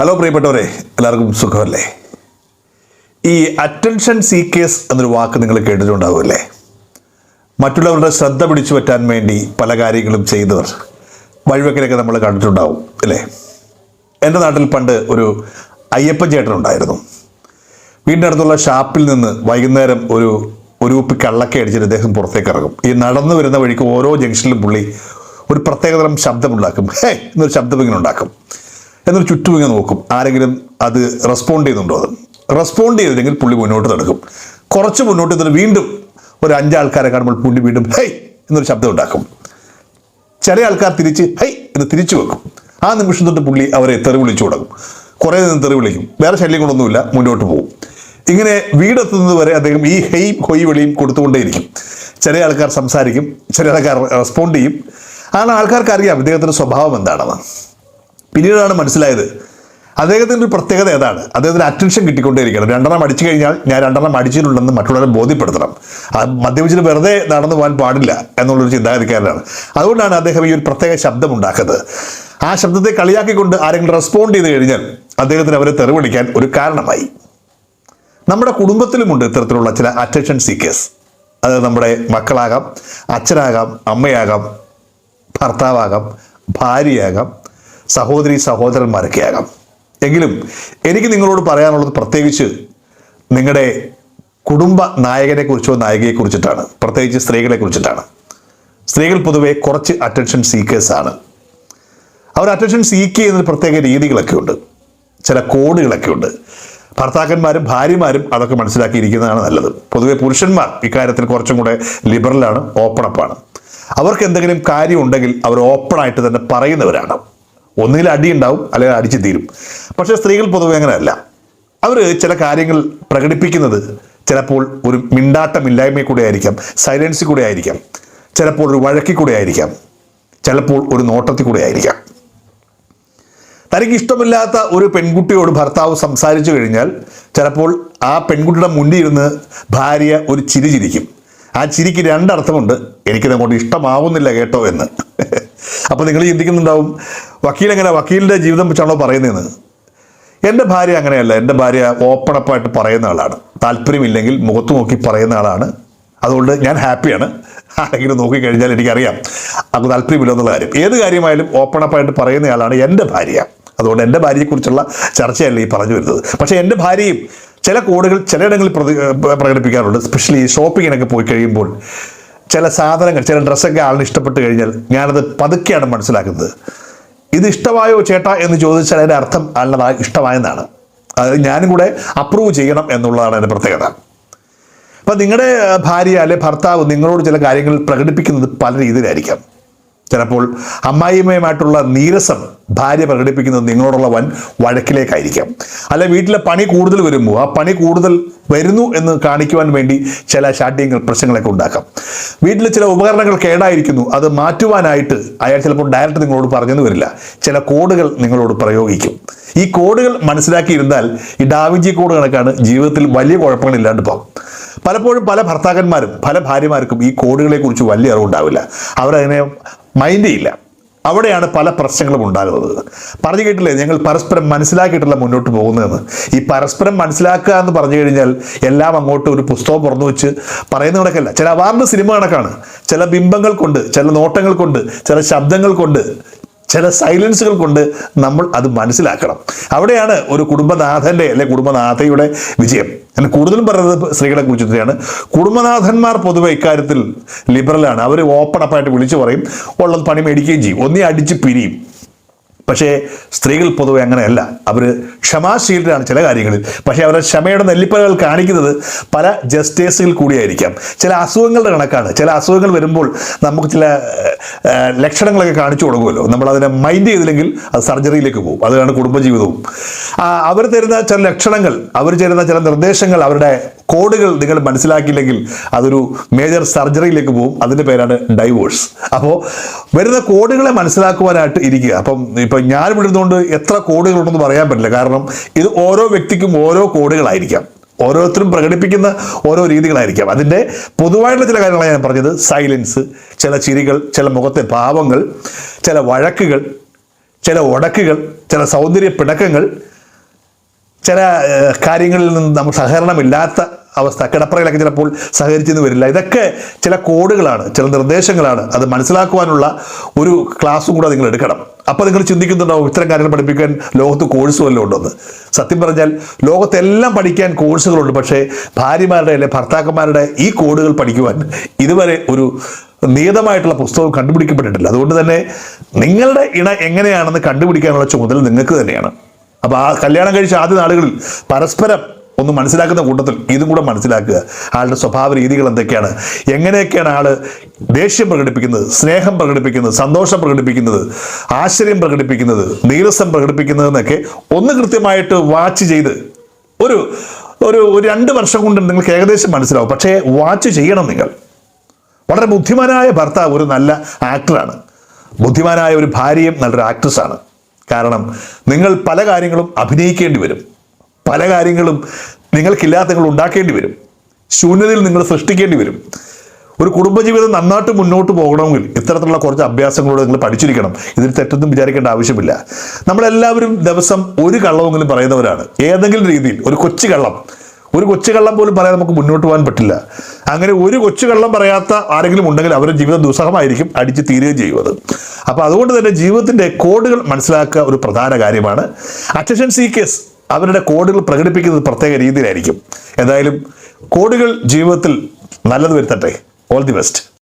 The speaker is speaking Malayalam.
ഹലോ പ്രിയപ്പെട്ടവരെ. എല്ലാവർക്കും സുഖമല്ലേ? ഈ അറ്റൻഷൻ സീക്കേഴ്സ് എന്നൊരു വാക്ക് നിങ്ങൾ കേട്ടിട്ടുണ്ടാവുമല്ലേ? മറ്റുള്ളവരുടെ ശ്രദ്ധ പിടിച്ചു പറ്റാൻ വേണ്ടി പല കാര്യങ്ങളും ചെയ്തവർ വഴിവെക്കലൊക്കെ നമ്മൾ കണ്ടിട്ടുണ്ടാവും അല്ലേ? എന്റെ നാട്ടിൽ പണ്ട് ഒരു അയ്യപ്പൻ ചേട്ടൻ ഉണ്ടായിരുന്നു. വീടിന്റെ അടുത്തുള്ള ഷാപ്പിൽ നിന്ന് വൈകുന്നേരം ഒരു ഒരു ഉപ്പി കള്ളക്കെ അടിച്ചിട്ട് അദ്ദേഹം പുറത്തേക്ക് ഇറങ്ങും. ഈ നടന്നു വരുന്ന വഴിക്ക് ഓരോ ജംഗ്ഷനിലും പുള്ളി ഒരു പ്രത്യേകതരം ശബ്ദമുണ്ടാക്കും. ഹേ എന്നൊരു ശബ്ദം ഇങ്ങനെ ഉണ്ടാക്കും. എന്നൊരു ചുറ്റും ഇങ്ങനെ നോക്കും. ആരെങ്കിലും അത് റെസ്പോണ്ട് ചെയ്യുന്നുണ്ടോ അത്? റെസ്പോണ്ട് ചെയ്തില്ലെങ്കിൽ പുള്ളി മുന്നോട്ട് നടക്കും. കുറച്ച് മുന്നോട്ട് ഇതിന് വീണ്ടും ഒരു അഞ്ചാൾക്കാരെ കാണുമ്പോൾ പുള്ളി വീണ്ടും ഹൈ എന്നൊരു ശബ്ദം ഉണ്ടാക്കും. ചില ആൾക്കാർ തിരിച്ച് ഹൈ എന്ന് തിരിച്ചു വെക്കും. ആ നിമിഷം തൊട്ട് പുള്ളി അവരെ തെറി വിളിച്ചു തുടങ്ങും. കുറേ നിന്ന് തെറി വിളിക്കും. വേറെ ശല്യങ്ങളൊന്നുമില്ല മുന്നോട്ട് പോകും. ഇങ്ങനെ വീടെത്തുന്നത് വരെ അദ്ദേഹം ഈ ഹെയും ഹൊയ് വിളിയും കൊടുത്തുകൊണ്ടേയിരിക്കും. ചില ആൾക്കാർ സംസാരിക്കും. ചില ആൾക്കാർ റെസ്പോണ്ട് ചെയ്യും. ആണ് ആൾക്കാർക്ക് അറിയാം ഇദ്ദേഹത്തിന്റെ സ്വഭാവം എന്താണെന്ന്. പിന്നീടാണ് മനസ്സിലായത്. അദ്ദേഹത്തിന്റെ ഒരു പ്രത്യേകത ഏതാണ്? അദ്ദേഹത്തിന് അറ്റൻഷൻ കിട്ടിക്കൊണ്ടേയിരിക്കണം. രണ്ടെണ്ണം അടിച്ചു കഴിഞ്ഞാൽ ഞാൻ രണ്ടെണ്ണം അടിച്ചിട്ടുണ്ടെന്ന് മറ്റുള്ളവരെ ബോധ്യപ്പെടുത്തണം. മദ്യപിച്ചിട്ട് വെറുതെ നടന്നു പോകാൻ പാടില്ല എന്നുള്ളൊരു ചിന്താഗതിക്കാരനാണ്. അതുകൊണ്ടാണ് അദ്ദേഹം ഈ ഒരു പ്രത്യേക ശബ്ദം ഉണ്ടാക്കുന്നത് ആ ശബ്ദത്തെ കളിയാക്കിക്കൊണ്ട് ആരെങ്കിലും റെസ്പോണ്ട് ചെയ്ത് കഴിഞ്ഞാൽ അദ്ദേഹത്തിന് അവരെ തെറിവിളിക്കാൻ ഒരു കാരണമായി. നമ്മുടെ കുടുംബത്തിലുമുണ്ട് ഇത്തരത്തിലുള്ള ചില അറ്റൻഷൻ സീക്കേഴ്സ് അത് നമ്മുടെ മക്കളാകാം അച്ഛനാകാം അമ്മയാകാം ഭർത്താവാകാം ഭാര്യയാകാം സഹോദരി സഹോദരന്മാരൊക്കെ ആകാം എങ്കിലും എനിക്ക് നിങ്ങളോട് പറയാനുള്ളത് പ്രത്യേകിച്ച് നിങ്ങളുടെ കുടുംബ നായകനെ കുറിച്ചോ നായികയെ കുറിച്ചിട്ടാണ്. പ്രത്യേകിച്ച് സ്ത്രീകളെ കുറിച്ചിട്ടാണ് സ്ത്രീകൾ പൊതുവെ കുറച്ച് അറ്റൻഷൻ സീക്കേഴ്സ് ആണ്. അവർ അറ്റൻഷൻ സീക്ക് ചെയ്യുന്നതിന് പ്രത്യേക രീതികളൊക്കെ ഉണ്ട്. ചില കോഡുകളൊക്കെ ഉണ്ട്. ഭർത്താക്കന്മാരും ഭാര്യമാരും അതൊക്കെ മനസ്സിലാക്കിയിരിക്കുന്നതാണ് നല്ലത്. പൊതുവെ പുരുഷന്മാർ ഇക്കാര്യത്തിൽ കുറച്ചും കൂടെ ലിബറലാണ് ഓപ്പണപ്പാണ് അവർക്ക് എന്തെങ്കിലും കാര്യമുണ്ടെങ്കിൽ അവർ ഓപ്പണായിട്ട് തന്നെ പറയുന്നവരാണ്. ഒന്നുകിൽ അടി ഉണ്ടാവും അല്ലെങ്കിൽ അടിച്ചു തീരും. പക്ഷേ സ്ത്രീകൾ പൊതുവെ അങ്ങനെയല്ല. അവർ ചില കാര്യങ്ങൾ പ്രകടിപ്പിക്കുന്നത് ചിലപ്പോൾ ഒരു മിണ്ടാട്ടമില്ലായ്മയിൽ കൂടെ ആയിരിക്കാം സൈലൻസിൽ കൂടെ ആയിരിക്കാം. ചിലപ്പോൾ ഒരു വഴക്കിൽ കൂടെ ആയിരിക്കാം. ചിലപ്പോൾ ഒരു നോട്ടത്തിൽ കൂടെ ആയിരിക്കാം. തനിക്ക് ഇഷ്ടമില്ലാത്ത ഒരു പെൺകുട്ടിയോട് ഭർത്താവ് സംസാരിച്ചു കഴിഞ്ഞാൽ ചിലപ്പോൾ ആ പെൺകുട്ടിയുടെ മുന്നിൽ ഇരുന്ന് ഭാര്യ ഒരു ചിരി ചിരിക്കും. ആ ചിരിക്ക് രണ്ടർത്ഥമുണ്ട്. എനിക്കിത് അങ്ങോട്ട് ഇഷ്ടമാവുന്നില്ല കേട്ടോ എന്ന്. അപ്പോൾ നിങ്ങൾ ചിന്തിക്കുന്നുണ്ടാവും വക്കീൽ എങ്ങനെ വക്കീലിന്റെ ജീവിതം വെച്ചാണോ പറയുന്നതെന്ന്? എന്റെ ഭാര്യ അങ്ങനെയല്ല. എന്റെ ഭാര്യ ഓപ്പണപ്പായിട്ട് പറയുന്ന ആളാണ്. താല്പര്യമില്ലെങ്കിൽ മുഖത്ത് നോക്കി പറയുന്ന ആളാണ്. അതുകൊണ്ട് ഞാൻ ഹാപ്പിയാണ്. ആരെങ്കിലും നോക്കിക്കഴിഞ്ഞാൽ എനിക്കറിയാം. അത് താല്പര്യമില്ല എന്നുള്ള കാര്യം. ഏത് കാര്യമായാലും ഓപ്പണപ്പായിട്ട് പറയുന്ന ആളാണ് എന്റെ ഭാര്യ. അതുകൊണ്ട് എന്റെ ഭാര്യയെക്കുറിച്ചുള്ള ചർച്ചയല്ല ഈ പറഞ്ഞു വരുന്നത്. പക്ഷേ എന്റെ ഭാര്യയും ചില കോഡുകൾ ചിലയിടങ്ങളിൽ പ്രതി പ്രകടിപ്പിക്കാറുണ്ട്. സ്പെഷ്യലി ഷോപ്പിങ്ങിനൊക്കെ പോയി കഴിയുമ്പോൾ ചില സാധനങ്ങൾ ചില ഡ്രസ്സൊക്കെ ആളിന് ഇഷ്ടപ്പെട്ട് കഴിഞ്ഞാൽ ഞാനത് പതുക്കെയാണ് മനസ്സിലാക്കുന്നത്. ഇത് ഇഷ്ടമായോ ചേട്ടാ എന്ന് ചോദിച്ചാൽ അതിന്റെ അർത്ഥം ആളിനത് ഇഷ്ടമായെന്നാണ്. അത് ഞാനും കൂടെ അപ്രൂവ് ചെയ്യണം എന്നുള്ളതാണ് അതിന്റെ പ്രത്യേകത. അപ്പം നിങ്ങളുടെ ഭാര്യ അല്ലെ ഭർത്താവ് നിങ്ങളോട് ചില കാര്യങ്ങൾ പ്രകടിപ്പിക്കുന്നത് പല രീതിയിലായിരിക്കാം. ചിലപ്പോൾ അമ്മായിമ്മയുമായിട്ടുള്ള നീരസം ഭാര്യ പ്രകടിപ്പിക്കുന്നത് നിങ്ങളോടുള്ള വൻ വഴക്കിലേക്കായിരിക്കാം. അല്ലെ വീട്ടിലെ പണി കൂടുതൽ വരുമ്പോൾ ആ പണി കൂടുതൽ വരുന്നു എന്ന് കാണിക്കുവാൻ വേണ്ടി ചില ശാഠ്യങ്ങൾ പ്രശ്നങ്ങളൊക്കെ ഉണ്ടാക്കാം. വീട്ടിലെ ചില ഉപകരണങ്ങൾ കേടായിരിക്കുന്നു അത് മാറ്റുവാനായിട്ട് അയാൾ ചിലപ്പോൾ ഡയറക്റ്റ് നിങ്ങളോട് പറഞ്ഞെന്ന് വരില്ല. ചില കോഡുകൾ നിങ്ങളോട് പ്രയോഗിക്കും. ഈ കോഡുകൾ മനസ്സിലാക്കിയിരുന്നാൽ ഈ ഡാവിഞ്ചി കോഡ് കണക്കാണ് ജീവിതത്തിൽ വലിയ കുഴപ്പങ്ങളില്ലാണ്ട് പോകും. പലപ്പോഴും പല ഭർത്താക്കന്മാരും പല ഭാര്യമാർക്കും ഈ കോഡുകളെക്കുറിച്ച് വലിയ അറിവുണ്ടാവില്ല. അവരതിനെ മൈൻഡ് ഇല്ല. അവിടെയാണ് പല പ്രശ്നങ്ങളും ഉണ്ടാകുന്നത്. പറഞ്ഞു കേട്ടില്ലേ ഞങ്ങൾ പരസ്പരം മനസ്സിലാക്കിയിട്ടല്ല മുന്നോട്ട് പോകുന്നതെന്ന്. ഈ പരസ്പരം മനസ്സിലാക്കുക എന്ന് പറഞ്ഞു കഴിഞ്ഞാൽ എല്ലാം അങ്ങോട്ട് ഒരു പുസ്തകം തുറന്നു വെച്ച് പറയുന്ന കണക്കല്ല. ചില അവാർഡ് സിനിമ കണക്കാണ്. ചില ബിംബങ്ങൾ കൊണ്ട് ചില നോട്ടങ്ങൾ കൊണ്ട് ചില ശബ്ദങ്ങൾ കൊണ്ട് ചില സൈലൻസുകൾ കൊണ്ട് നമ്മൾ അത് മനസ്സിലാക്കണം. അവിടെയാണ് ഒരു കുടുംബനാഥന്റെ അല്ലെ കുടുംബനാഥയുടെ വിജയം. ഞാൻ കൂടുതലും പറയുന്നത് സ്ത്രീകളെ കുറിച്ച് തന്നെയാണ് കുടുംബനാഥന്മാർ പൊതുവെ ഇക്കാര്യത്തിൽ ലിബറലാണ് അവർ ഓപ്പൺ അപ്പായിട്ട് വിളിച്ചു പറയും. ഉള്ളത് പണി മേടിക്കുകയും ചെയ്യും. ഒന്നേ അടിച്ച് പിരിയും. പക്ഷേ സ്ത്രീകൾ പൊതുവെ അങ്ങനെയല്ല. അവർ ക്ഷമാശീലരാണ് ചില കാര്യങ്ങളിൽ. പക്ഷേ അവരുടെ ക്ഷമയുടെ നെല്ലിപ്പലകൾ കാണിക്കുന്നത് പല ജസ്റ്റേഴ്സുകൾ കൂടിയായിരിക്കാം. ചില അസുഖങ്ങളുടെ കണക്കാണ്. ചില അസുഖങ്ങൾ വരുമ്പോൾ നമുക്ക് ചില ലക്ഷണങ്ങളൊക്കെ കാണിച്ചു കൊടുക്കുമല്ലോ. നമ്മൾ അതിനെ മൈൻഡ് ചെയ്തില്ലെങ്കിൽ അത് സർജറിയിലേക്ക് പോകും. അതാണ് കുടുംബജീവിതവും. അവർ തരുന്ന ചില ലക്ഷണങ്ങൾ അവർ തരുന്ന ചില നിർദ്ദേശങ്ങൾ അവരുടെ കോഡുകൾ നിങ്ങൾ മനസ്സിലാക്കിയില്ലെങ്കിൽ അതൊരു മേജർ സർജറിയിലേക്ക് പോകും. അതിന്റെ പേരാണ് ഡൈവോഴ്സ് അപ്പോൾ വരുന്ന കോഡുകളെ മനസ്സിലാക്കുവാനായിട്ട് ഇരിക്കുക. അപ്പം ഇപ്പം ഞാൻ വിടുന്നതുകൊണ്ട് എത്ര കോഡുകളുണ്ടെന്ന് പറയാൻ പറ്റില്ല. കാരണം ഇത് ഓരോ വ്യക്തിക്കും ഓരോ കോഡുകളായിരിക്കാം. ഓരോരുത്തരും പ്രകടിപ്പിക്കുന്ന ഓരോ രീതികളായിരിക്കാം. അതിന്റെ പൊതുവായിട്ടുള്ള ചില കാര്യങ്ങളാണ് ഞാൻ പറഞ്ഞത്. സൈലൻസ് ചില ചിരികൾ ചില മുഖത്തെ ഭാവങ്ങൾ ചില വഴക്കുകൾ ചില ഉടക്കുകൾ ചില സൗന്ദര്യ പിണക്കങ്ങൾ ചില കാര്യങ്ങളിൽ നിന്ന് നമുക്ക് സഹകരണമില്ലാത്ത അവസ്ഥ. കിടപ്പറയിലൊക്കെ ചിലപ്പോൾ സഹകരിച്ചെന്ന് വരില്ല. ഇതൊക്കെ ചില കോഡുകളാണ് ചില നിർദ്ദേശങ്ങളാണ്. അത് മനസ്സിലാക്കുവാനുള്ള ഒരു ക്ലാസ്സും കൂടെ നിങ്ങൾ എടുക്കണം. അപ്പോൾ നിങ്ങൾ ചിന്തിക്കുന്നുണ്ടാവും ഇത്തരം കാര്യങ്ങൾ പഠിപ്പിക്കാൻ ലോകത്ത് കോഴ്സ് വല്ലതും ഉണ്ടെന്ന്. സത്യം പറഞ്ഞാൽ ലോകത്തെല്ലാം പഠിക്കാൻ കോഴ്സുകളുണ്ട്. പക്ഷേ ഭാര്യമാരുടെ അല്ലെ ഭർത്താക്കന്മാരുടെ ഈ കോഡുകൾ പഠിക്കുവാൻ ഇതുവരെ ഒരു നിയതമായിട്ടുള്ള പുസ്തകം കണ്ടുപിടിക്കപ്പെട്ടിട്ടില്ല. അതുകൊണ്ട് തന്നെ നിങ്ങളുടെ ഇണ എങ്ങനെയാണെന്ന് കണ്ടുപിടിക്കാനുള്ള ചുമതല നിങ്ങൾക്ക് തന്നെയാണ്. അപ്പോൾ ആ കല്യാണം കഴിച്ച ആദ്യ നാളുകളിൽ പരസ്പരം ഒന്ന് മനസ്സിലാക്കുന്ന കൂട്ടത്തിൽ ഇതും കൂടെ മനസ്സിലാക്കുക. ആളുടെ സ്വഭാവ രീതികൾ എന്തൊക്കെയാണ്? എങ്ങനെയൊക്കെയാണ് ആൾ ദേഷ്യം പ്രകടിപ്പിക്കുന്നത് സ്നേഹം പ്രകടിപ്പിക്കുന്നത് സന്തോഷം പ്രകടിപ്പിക്കുന്നത് ആശ്ചര്യം പ്രകടിപ്പിക്കുന്നത് നീരസം പ്രകടിപ്പിക്കുന്നത് എന്നൊക്കെ ഒന്ന് കൃത്യമായിട്ട് വാച്ച് ചെയ്ത് ഒരു ഒരു രണ്ട് വർഷം കൊണ്ട് നിങ്ങൾക്ക് ഏകദേശം മനസ്സിലാവും. പക്ഷേ വാച്ച് ചെയ്യണം നിങ്ങൾ. വളരെ ബുദ്ധിമാനായ ഭർത്താവ് ഒരു നല്ല ആക്ടറാണ് ബുദ്ധിമാനായ ഒരു ഭാര്യയും നല്ലൊരു ആക്ട്രസ്സാണ് കാരണം നിങ്ങൾ പല കാര്യങ്ങളും അഭിനയിക്കേണ്ടി വരും. പല കാര്യങ്ങളും നിങ്ങൾക്കില്ലാത്ത നിങ്ങൾ ഉണ്ടാക്കേണ്ടി വരും. ശൂന്യതയിൽ നിങ്ങൾ സൃഷ്ടിക്കേണ്ടി വരും. ഒരു കുടുംബജീവിതം നന്നായിട്ട് മുന്നോട്ട് പോകണമെങ്കിൽ ഇത്തരത്തിലുള്ള കുറച്ച് അഭ്യാസങ്ങളോട് നിങ്ങൾ പഠിച്ചിരിക്കണം. ഇതിൽ തെറ്റൊന്നും വിചാരിക്കേണ്ട ആവശ്യമില്ല. നമ്മളെല്ലാവരും ദിവസം ഒരു കള്ളമെങ്കിലും പറയുന്നവരാണ്. ഏതെങ്കിലും രീതിയിൽ ഒരു കൊച്ചു കള്ളം. ഒരു കൊച്ചു കള്ളം പോലും പറയാൻ നമുക്ക് മുന്നോട്ട് പോകാൻ പറ്റില്ല. അങ്ങനെ ഒരു കൊച്ചു കള്ളം പറയാത്ത ആരെങ്കിലും ഉണ്ടെങ്കിൽ അവരുടെ ജീവിതം ദുസ്സഹമായിരിക്കും അടിച്ച് തീരുകയും ചെയ്യുന്നത് അപ്പോൾ അതുകൊണ്ട് തന്നെ ജീവിതത്തിന്റെ കോഡുകൾ മനസ്സിലാക്കുക ഒരു പ്രധാന കാര്യമാണ്. അറ്റൻഷൻ സീക്കേഴ്സ് അവരുടെ കോഡുകൾ പ്രകടിപ്പിക്കുന്നത് പ്രത്യേക രീതിയിലായിരിക്കും. എന്തായാലും കോഡുകൾ ജീവിതത്തിൽ നല്ലത് വരുത്തട്ടെ. All the best